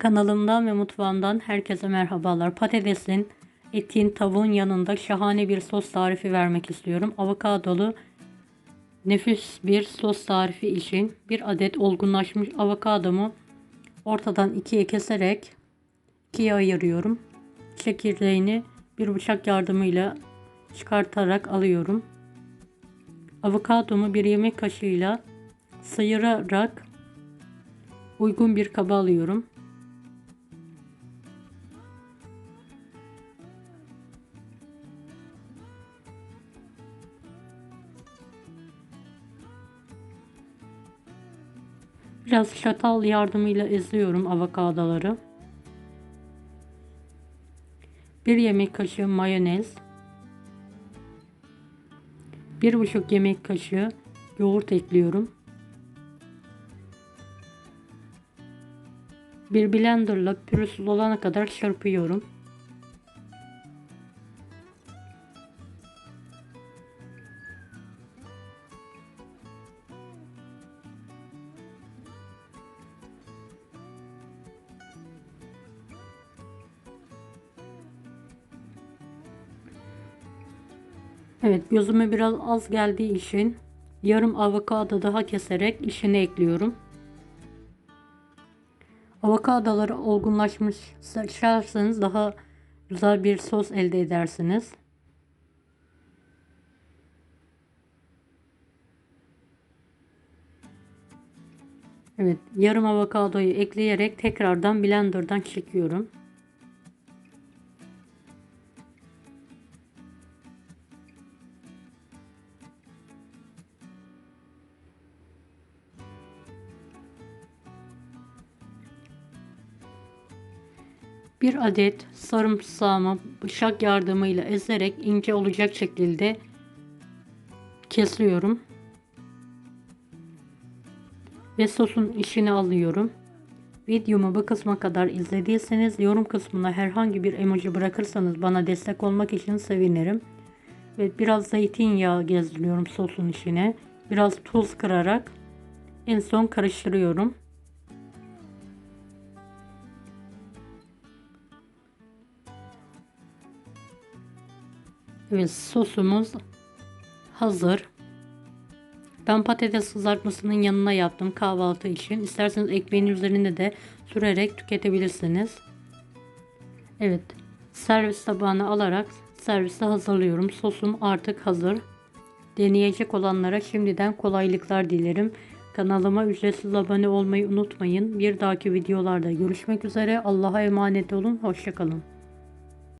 Kanalımdan ve mutfağımdan herkese merhabalar. Patatesin, etin, tavuğun yanında şahane bir sos tarifi vermek istiyorum. Avokadolu nefis bir sos tarifi için bir adet olgunlaşmış avokadomu ortadan ikiye keserek ikiye ayırıyorum. Çekirdeğini bir bıçak yardımıyla çıkartarak alıyorum. Avokadomu bir yemek kaşığıyla sıyırarak uygun bir kaba alıyorum. Biraz şatal yardımıyla eziyorum avokadoları. Bir yemek kaşığı mayonez. Bir buçuk yemek kaşığı yoğurt ekliyorum. Bir blenderla pürüzsüz olana kadar çırpıyorum. Evet gözüme biraz az geldiği için yarım avokado daha keserek içine ekliyorum. Avokadoları olgunlaşmış seçerseniz daha güzel bir sos elde edersiniz. Evet yarım avokadoyu ekleyerek tekrardan blenderdan çekiyorum. Bir adet sarımsağımı bıçak yardımıyla ezerek ince olacak şekilde kesiyorum. Ve sosun içine alıyorum. Videomu bu kısma kadar izlediyseniz yorum kısmına herhangi bir emoji bırakırsanız bana destek olmak için sevinirim. Ve biraz zeytinyağı gezdiriyorum sosun içine. Biraz tuz kırarak en son karıştırıyorum. Evet sosumuz hazır. Ben patates kızartmasının yanına yaptım kahvaltı için. İsterseniz ekmeğin üzerine de sürerek tüketebilirsiniz. Evet servis tabağına alarak serviste hazırlıyorum. Sosum artık hazır. Deneyecek olanlara şimdiden kolaylıklar dilerim. Kanalıma ücretsiz abone olmayı unutmayın. Bir dahaki videolarda görüşmek üzere. Allah'a emanet olun. Hoşçakalın.